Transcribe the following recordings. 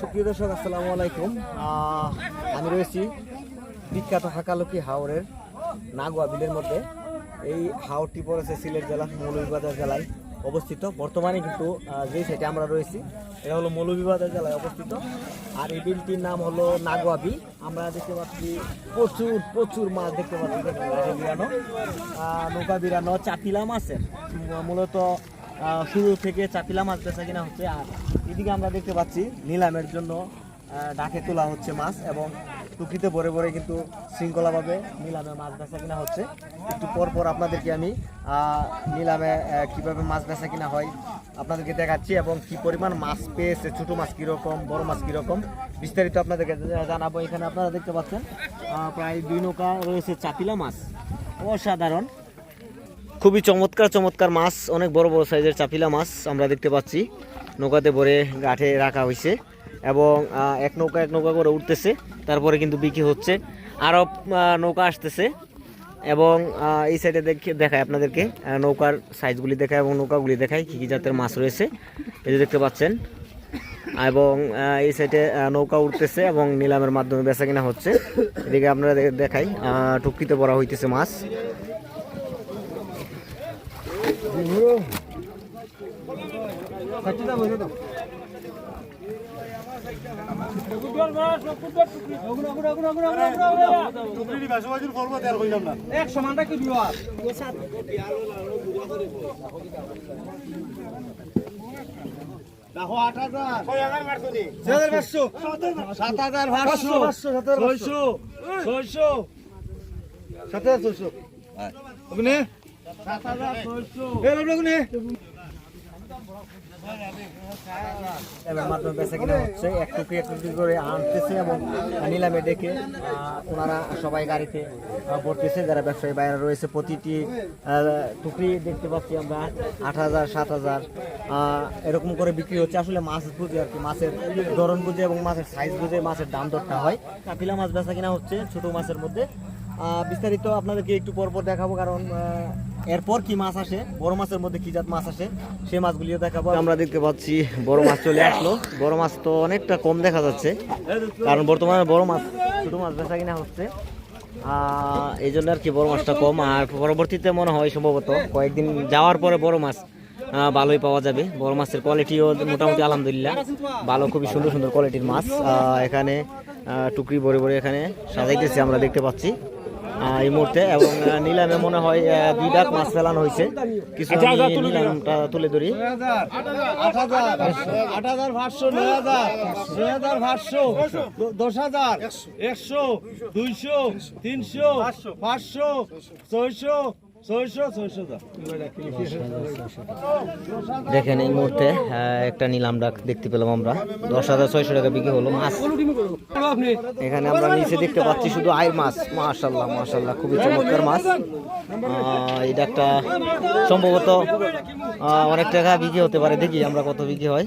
সুপ্রিয় দর্শক, আসসালামু আলাইকুম। আমি রয়েছি বিখ্যাত হাকালুকি হাওরের নাগুয়া বিলের মধ্যে। এই হাওরটি পড়েছে সিলেট জেলা, মৌলভীবাজার জেলায় অবস্থিত। বর্তমানে কিন্তু যেই সাইডে আমরা রয়েছি, এটা হলো মৌলভীবাজার জেলায় অবস্থিত। আর এই বিলটির নাম হলো নাগুয়া বিল। আমরা দেখতে পাচ্ছি প্রচুর প্রচুর মাছ দেখতে পাচ্ছি। নৌকা বিরানো চাপিলা মাছের মূলত শুরু থেকে চাপিলা মাছ বেচা কিনা হচ্ছে, আর এদিকে আমরা দেখতে পাচ্ছি নিলামের জন্য ডাকে তোলা হচ্ছে মাছ এবং টুকিতে ভরে ভরে কিন্তু শৃঙ্খলাভাবে নিলামে মাছ বেচা কিনা হচ্ছে। একটু পর পর আপনাদেরকে আমি নিলামে কীভাবে মাছ বেচা কিনা হয় আপনাদেরকে দেখাচ্ছি এবং কি পরিমাণ মাছ পেয়েছে, ছোট মাছ কীরকম, বড় মাছ কীরকম, বিস্তারিত আপনাদেরকে জানাব। এখানে আপনারা দেখতে পাচ্ছেন প্রায় দুই নৌকা রয়েছে চাপিলা মাছ। অসাধারণ। খুবই চমৎকার চমৎকার মাছ, অনেক বড় বড় সাইজের চাপিলা মাছ আমরা দেখতে পাচ্ছি। নৌকাতে ভরে গাঠে রাখা হয়েছে এবং এক নৌকা এক নৌকা করে উঠতেছে, তারপরে কিন্তু বিক্রি হচ্ছে। আরও নৌকা আসতেছে এবং এই সাইডে দেখে দেখায় আপনাদেরকে নৌকার সাইজগুলি দেখায় এবং নৌকাগুলি দেখায় কী কী জাতের মাছ রয়েছে। এই যে দেখতে পাচ্ছেন। এবং এই সাইডে নৌকা উঠতেছে এবং নিলামের মাধ্যমে বেচা কিনা হচ্ছে। এদিকে আপনারা দেখাই টুকরিতে ভরা হইতেছে মাছ। এক সমানটা কি বিবাহ সাত হাজার পাঁচশো। ছয়শো ছয়শো সাত হাজার ছয়শো সাত হাজার ছয়শো এর মাধ্যমে বেচা কিনা হচ্ছে, এক টুকরি এক টুকরি করে আনতেছে এবং নিলামে ডেকে ওনারা সবাই গাড়িতে ভরতেছে। যারা ব্যবসায়ী বাইরে রয়েছে, প্রতিটি টুকরি দেখতে পাচ্ছি আমরা, আট হাজার, সাত হাজার এরকম করে বিক্রি হচ্ছে। আসলে মাছ বুঝে আর কি, মাছের ধরন বুঝে এবং মাছের সাইজ বুঝে মাছের দাম দরটা হয়। কাপিলা মাছ বেচা কিনা হচ্ছে, ছোট মাছের মধ্যে বিস্তারিত আপনাদেরকে একটু পর পর দেখাবো, কারণ এরপর কি মাছ আসে, বড় মাছের মধ্যে কি জাত মাছ আসে, সেই মাছগুলিও দেখাবো। আমরা দেখতে পাচ্ছি বড় মাছ চলে আসলো। বড় মাছ তো অনেকটা কম দেখা যাচ্ছে, কারণ বর্তমানে বড় মাছ ছোট মাছ বেচা কিনা হচ্ছে। এই জন্য আর কি বড় মাছটা কম, আর পরবর্তীতে মনে হয় সম্ভবত কয়েকদিন যাওয়ার পরে বড় মাছ ভালোই পাওয়া যাবে। বড় মাছের কোয়ালিটিও মোটামুটি আলহামদুলিল্লাহ, ভালো, খুবই সুন্দর সুন্দর কোয়ালিটির মাছ। এখানে টুকরি ভরে ভরে এখানে সাজাইতেছে আমরা দেখতে পাচ্ছি আহ, এই মুহূর্তে এবং নিলামে মনে হয় দুই ডাক মাছ ফেলানো হয়েছে কিছু নিলামটা তুলে ধরি আট হাজার পাঁচশো নয় হাজার নয় হাজার পাঁচশো দশ হাজার একশো দুইশো তিনশো পাঁচশো ছয়শো দেখেন এই মুহূর্তে একটা নিলাম ডাক দেখতে পেলাম আমরা। দশ হাজার ছয়শো টাকা বিক্রি হলো মাছ। এখানে আমরা নিচে দেখতে পাচ্ছি শুধু আয়ের মাছ। মাশাল্লাহ মাশাল্লাহ, খুবই চমৎকার মাছ। এটা একটা সম্ভবত অনেক টাকা বিক্রি হতে পারে। দেখি আমরা কত বিক্রি হয়।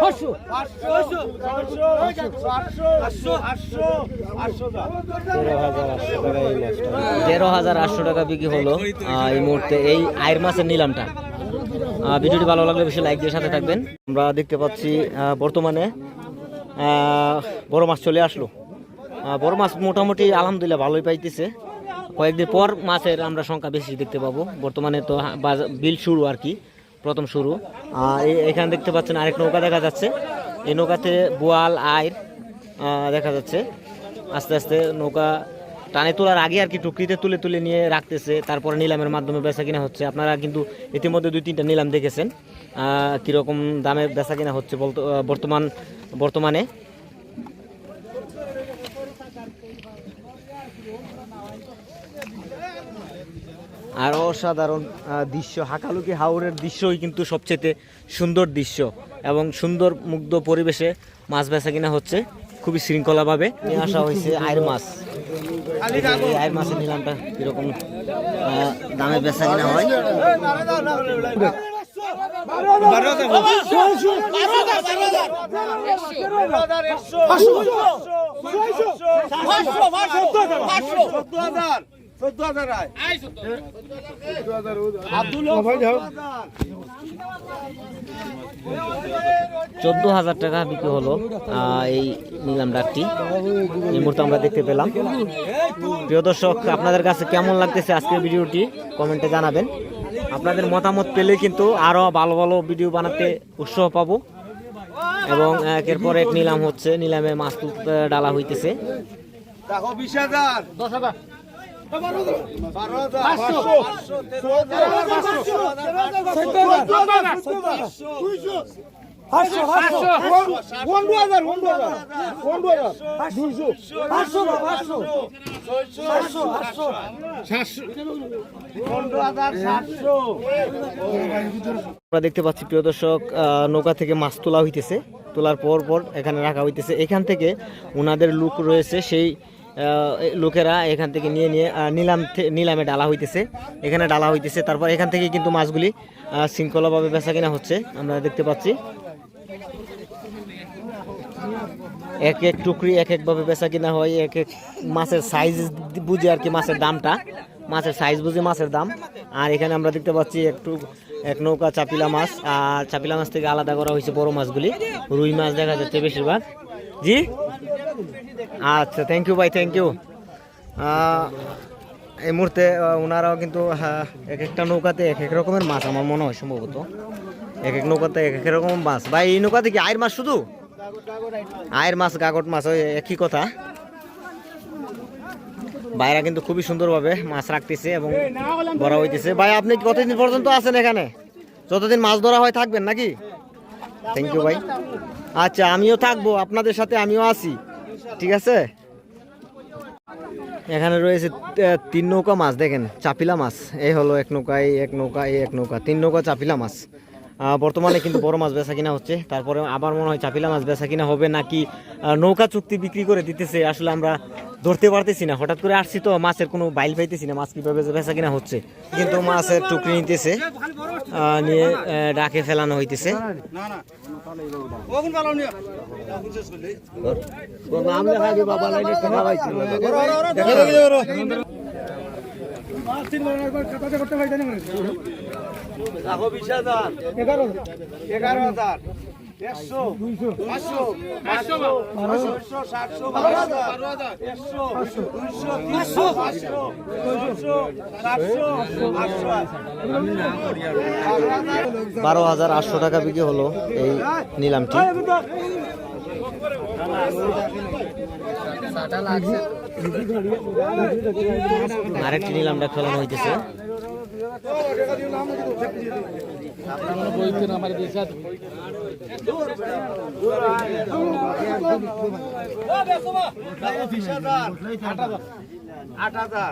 পাঁচশো। তেরো হাজার আটশো টাকা বিক্রি হলো এই মুহূর্তে এই আয়ের মাছের নিলামটা। ভিডিওটি ভালো লাগলে বেশি লাইক দিয়ে সাথে থাকবেন। আমরা দেখতে পাচ্ছি আহ, বর্তমানে আহ, বড় মাছ চলে আসলো। বড় মাছ মোটামুটি আলহামদুলিল্লাহ ভালোই পাইতেছে। কয়েকদিন পর মাছের আমরা সংখ্যা বেশি দেখতে পাবো। বর্তমানে তো বিল শুরু আর কি। প্রথম শুরু। এখানে দেখতে পাচ্ছেন আরেক নৌকা দেখা যাচ্ছে। এই নৌকাতে বোয়াল আয় দেখা যাচ্ছে। আস্তে আস্তে নৌকা টানে তোলার আগে আর কি টুকরিতে তুলে তুলে নিয়ে রাখতেছে। তারপরে নিলামের মাধ্যমে বেচা কিনা হচ্ছে। আপনারা কিন্তু ইতিমধ্যে দুই তিনটা নিলাম দেখেছেন। কীরকম দামে বেচা কিনা হচ্ছে বর্তমান বর্তমানে। আর অসাধারণ দৃশ্য হাকালুকি হাওরের দৃশ্যই কিন্তু সবচেয়ে সুন্দর দৃশ্য এবং সুন্দর মুগ্ধ পরিবেশে মাছ বেচা কিনা হচ্ছে খুবই শৃঙ্খলাভাবে নিয়ে আসা হয়েছে আয়ের মাছ আয়ের মাছের নিলামটা কীরকম দামে বেচা কিনা হয় চোদ্দ হাজার টাকা বিক্রি হলো এই নিলাম ডাকটি। এই মুহূর্তে আমরা দেখতে পেলাম। প্রিয় দর্শক আপনাদের কাছে কেমন লাগতেছে আজকের ভিডিওটি? কমেন্টে জানাবেন। আপনাদের মতামত পেলে কিন্তু আরও ভালো ভালো ভিডিও বানাতে উৎসাহ পাবো। এবং একের পর এক নিলাম হচ্ছে নিলামে মাছ ডালা হইতেছে। বিশ হাজার দশ হাজার। আমরা দেখতে পাচ্ছি, প্রিয় দর্শক নৌকা থেকে মাছ তোলা হইতেছে। তোলার পর পর এখানে রাখা হইতেছে। এখান থেকে ওনাদের লুক রয়েছে সেই লোকেরা এখান থেকে নিয়ে নিয়ে নিলাম নিলামে ডালা হইতেছে। এখানে ডালা হইতেছে। তারপর এখান থেকে কিন্তু মাছগুলি শৃঙ্খলাভাবে বেচা কিনা হচ্ছে। আমরা দেখতে পাচ্ছি। এক এক টুকরি এক একভাবে বেচা কিনা হয়। এক এক মাছের সাইজ বুঝে আর কি মাছের দামটা। মাছের সাইজ বুঝে মাছের দাম। আর এখানে আমরা দেখতে পাচ্ছি একটু এক নৌকা চাপিলা মাছ। আর চাপিলা মাছ থেকে আলাদা করা হয়েছে বড় মাছগুলি। রুই মাছ দেখা যাচ্ছে বেশিরভাগ। জি? আচ্ছা থ্যাংক ইউ ভাই থ্যাংক ইউ এই মুহূর্তে ওনারাও কিন্তু এক একটা নৌকাতে এক এক রকমের মাছ আমার মনে হয় সম্ভবত। এক এক নৌকাতে এক এক রকম মাছ। ভাই, এই নৌকাতে কি আয়ের মাছ শুধু? আয়ের মাছ, গাগট মাছ, ওই একই কথা। ভাইরা কিন্তু খুবই সুন্দরভাবে মাছ রাখতেছে এবং বড় হইতেছে। ভাই, আপনি কতদিন পর্যন্ত আছেন এখানে? যতদিন মাছ ধরা হয় থাকবেন নাকি? থ্যাংক ইউ ভাই আচ্ছা আমিও থাকব, আপনাদের সাথে আমিও আছি। ঠিক আছে? এখানে রয়েছে তিন নৌকা মাছ দেখেন, চাপিলা মাছ। এই হলো এক নৌকা এই এক নৌকা এই এক নৌকা, তিন নৌকা চাপিলা মাছ। বর্তমানে কিন্তু বড় মাছ বেচা কিনা হচ্ছে। তারপরে আবার মনে হয় চাপিলা মাছ বেচা কিনা হবে নাকি নৌকা চুক্তি বিক্রি করে দিতেছে, আসলে আমরা ধরতে পারতেছি না। হঠাৎ করে আসছি তো মাছের কোনো বাইল পাইতেছি না, মাছ কীভাবে বেচা কিনা হচ্ছে। কিন্তু মাছের টুকরি নিতেছে নিয়ে ডাকে ফেলানো হইতেছে। দেখো বিশ হাজার। এগারো হাজার। একশো পাঁচশো পাঁচশো ছয়শো সাতশো বারো হাজার। একশো দুইশো তিনশো পাঁচশো ছয়শো সাতশো আটশো বারো হাজার আটশো টাকা বিক্রি হলো এই নিলামটি। আরেকটি নিলামটা খেলানো হইতেছে। আট হাজার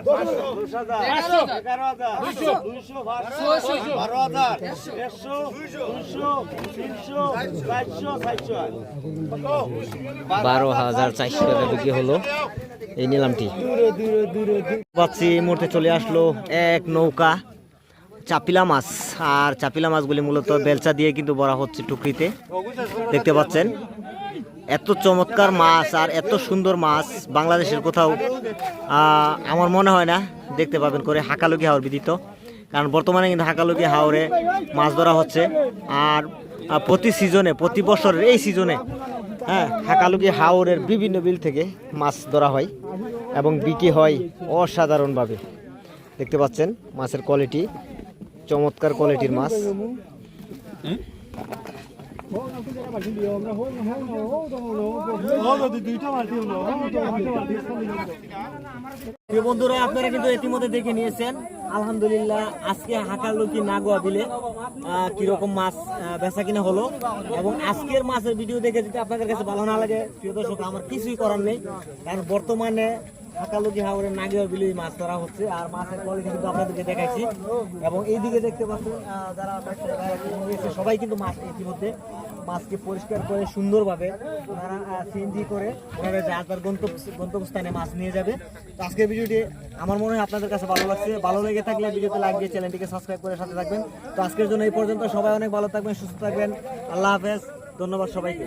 বারো হাজার চারশো টাকা বিক্রি হলো। এই নিলামটি। পাচ্ছি মুহূর্তে চলে আসলো এক নৌকা। চাপিলা মাছ, আর চাপিলা মাছগুলি মূলত বেলচা দিয়ে কিন্তু বড়া হচ্ছে টুকরিতে। দেখতে পাচ্ছেন, এত চমৎকার মাছ আর এত সুন্দর মাছ বাংলাদেশের কোথাও আমার মনে হয় না, দেখতে পাবেন করে হাকালুকি হাওর বিদিত কারণ বর্তমানে কিন্তু হাকালুকি হাওরে মাছ ধরা হচ্ছে, আর প্রতি সিজনে, প্রতি বছরের এই সিজনে হ্যাঁ হাকালুকি হাওরের বিভিন্ন বিল থেকে মাছ ধরা হয় এবং বিক্রি হয় অসাধারণভাবে। দেখতে পাচ্ছেন, মাছের কোয়ালিটি চমৎকার কোয়ালিটির মাছ। বন্ধুরা আপনারা কিন্তু ইতিমধ্যে দেখে নিয়েছেন আলহামদুলিল্লাহ আজকে হাকালুকি নাগোয়া বিলে আহ, কীরকম মাছ বেচা কিনা হলো এবং আজকের মাছের ভিডিও দেখে যদি আপনাদের কাছে ভালো না লাগে প্রিয় দর্শক আমার কিছুই করার নেই। কারণ বর্তমানে হাকালুকি নাগিয়া মাছ ধরা হচ্ছে, আর মাছের কোয়ালিটি কিন্তু আপনাদেরকে দেখাইছি। এবং দেখতে পাচ্ছেন যারা সবাই কিন্তু মাছ ইতিমধ্যে, মাছকে পরিষ্কার করে, সুন্দরভাবে ওনারা সিএনজি করে, ওনারা তার গন্তব্য, গন্তব্যস্থানে মাছ নিয়ে যাবে। তো আজকের ভিডিওটি আমার মনে হয় আপনাদের কাছে ভালো লাগছে। ভালো লেগে থাকলে ভিডিওতে দিয়ে চ্যানেলটিকে সাবস্ক্রাইব করে সাথে থাকবেন। তো আজকের জন্য এই পর্যন্ত সবাই অনেক ভালো থাকবেন, সুস্থ থাকবেন। আল্লাহ হাফেজ। ধন্যবাদ সবাইকে।